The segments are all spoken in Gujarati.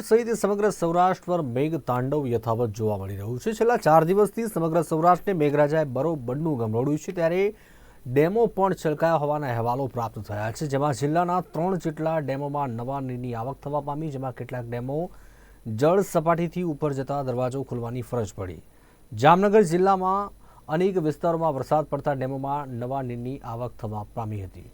સહિત સમગ્ર સૌરાષ્ટ્ર પર મેઘ તાંડવ યથાવત જોવા મળી રહ્યું છે. છેલ્લા ચાર દિવસથી સમગ્ર સૌરાષ્ટ્રને મેઘરાજાએ બરોબરનું ગમરોડ્યું છે. ત્યારે ડેમો પણ છલકાયા હોવાના અહેવાલો પ્રાપ્ત થયા છે. જેમાં જિલ્લાના ત્રણ જેટલા ડેમોમાં નવા નીરની આવક થવા પામી, જેમાં કેટલાક ડેમો જળ સપાટીથી ઉપર જતા દરવાજો ખોલવાની ફરજ પડી. જામનગર જિલ્લામાં અનેક વિસ્તારોમાં વરસાદ પડતા ડેમોમાં નવા નીરની આવક થવા પામી હતી.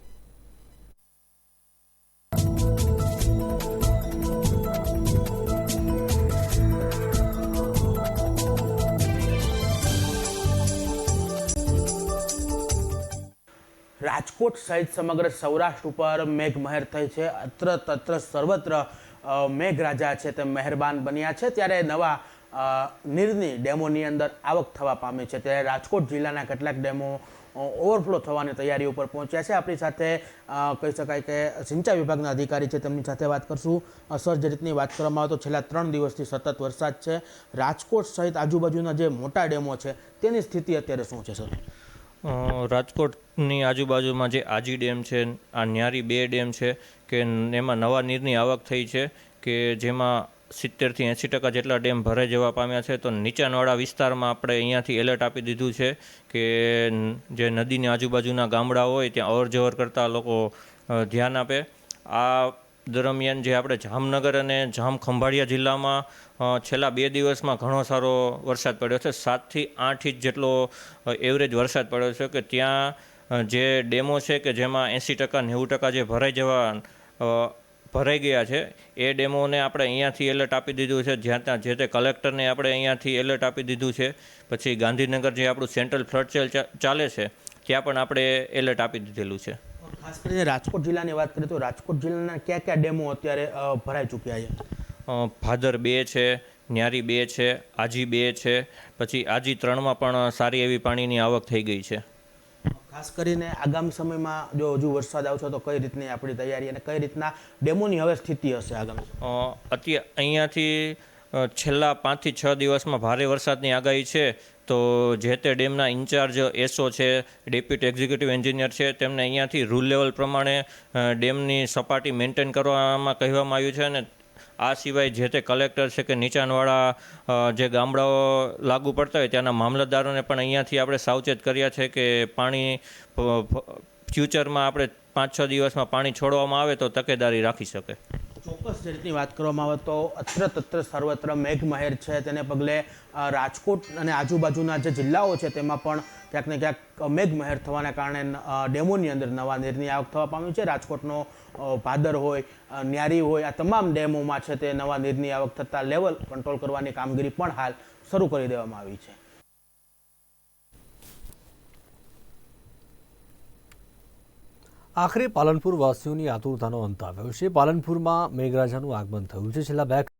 રાજકોટ સહિત સમગ્ર સૌરાષ્ટ્ર ઉપર મેઘમહેર થઈ છે. અત્ર તત્ર સર્વત્ર મેઘરાજા છે તે મહેરબાન બન્યા છે. ત્યારે નવા નીરની ડેમોની અંદર આવક થવા પામી છે. ત્યારે રાજકોટ જિલ્લાના કેટલાક ડેમો ઓવરફ્લો થવાની તૈયારી ઉપર પહોંચ્યા છે. આપણી સાથે કહી શકાય કે સિંચાઈ વિભાગના અધિકારી છે. તેમની સાથે વાત કરશું. સર જે રીતની વાત કરવામાં આવે તો છેલ્લા ત્રણ દિવસથી સતત વરસાદ છે. રાજકોટ સહિત આજુબાજુના જે મોટા ડેમો છે, તેની સ્થિતિ અત્યારે શું છે, સર? રાજકોટની આજુબાજુમાં જે આજી ડેમ છે, આ ન્યારી બે ડેમ છે, કે એમાં નવા નીરની આવક થઈ છે, કે જેમાં સિત્તેરથી એંસી ટકા જેટલા ડેમ ભરાઈ જવા પામ્યા છે, તો નીચાણવાળા વિસ્તારમાં આપણે અહીંયાથી એલર્ટ આપી દીધું છે, કે જે નદીની આજુબાજુના ગામડા હોય, ત્યાં અવર જવર કરતા લોકો ધ્યાન આપે. આ દરમિયાન જે આપણે જામનગર અને જામ ખંભાળિયા જિલ્લામાં છેલ્લા બે દિવસમાં ઘણો સારો વરસાદ પડ્યો છે. સાતથી આઠ ઇંચ જેટલો એવરેજ વરસાદ પડ્યો છે કે ત્યાં જે ડેમો છે કે જેમાં એંસી ટકા, નેવું ટકા જે ભરાઈ જવા ભરાઈ ગયા છે, એ ડેમોને આપણે અહીંયાથી એલર્ટ આપી દીધું છે. જ્યાં ત્યાં જે તે કલેક્ટરને આપણે અહીંયાથી એલર્ટ આપી દીધું છે. પછી ગાંધીનગર જે આપણું સેન્ટ્રલ ફ્લડ ચાલે છે, ત્યાં પણ આપણે એલર્ટ આપી દીધેલું છે. ખાસ કરીને રાજકોટ જિલ્લાની વાત કરીએ તો રાજકોટ જિલ્લાના કયા કયા ડેમો અત્યારે ભરાઈ ચૂક્યા છે? ભાદર બે છે ન્યારી બે છે આજી બે છે પછી આજી ત્રણમાં પણ સારી એવી પાણીની આવક થઈ ગઈ છે. ખાસ કરીને આગામી સમયમાં જો હજુ વરસાદ આવશે તો કઈ રીતની આપણી તૈયારી અને કઈ રીતના ડેમોની હવે સ્થિતિ હશે આગામી? અત્યારે અહીંયાથી છેલ્લા પાંચથી છ દિવસમાં ભારે વરસાદની આગાહી છે. તો જે તે ડેમના ઇન્ચાર્જ એસઓ છે, ડેપ્યુટી એક્ઝિક્યુટિવ એન્જિનિયર છે, તેમને અહીંયાથી રૂલ લેવલ પ્રમાણે ડેમની સપાટી મેન્ટેન કરવામાં કહેવામાં આવ્યું છે અને આ સિવાય જે તે કલેક્ટર છે કે નીચાણવાળા જે ગામડાઓ લાગુ પડતા હોય ત્યાંના મામલતદારોને પણ અહીંયાથી આપણે સાવચેત કર્યા છે કે પાણી ફ્યુચરમાં આપણે પાંચ છ દિવસમાં પાણી છોડવામાં આવે તો તકેદારી રાખી શકે. ચોક્કસ જે વાત કરવામાં આવે તો અત્ર તત્ર સર્વત્ર મેઘમહેર છે. તેને પગલે રાજકોટ અને આજુબાજુના જે જિલ્લાઓ છે તેમાં પણ ક્યાંક ને ક્યાંક મેઘમહેર થવાના કારણે ડેમોની અંદર નવા નીરની આવક થવા પામ્યું છે. રાજકોટનો ભાદર હોય ન્યારી હોય, આ તમામ ડેમોમાં છે તે નવા નીરની આવક થતાં લેવલ કંટ્રોલ કરવાની કામગીરી પણ હાલ શરૂ કરી દેવામાં આવી છે. આખરે પાલનપુર વાસીઓની આતુરતાનો અંત આવ્યો છે. પાલનપુરમાં મેઘરાજાનું આગમન થયું છે. છેલ્લા બે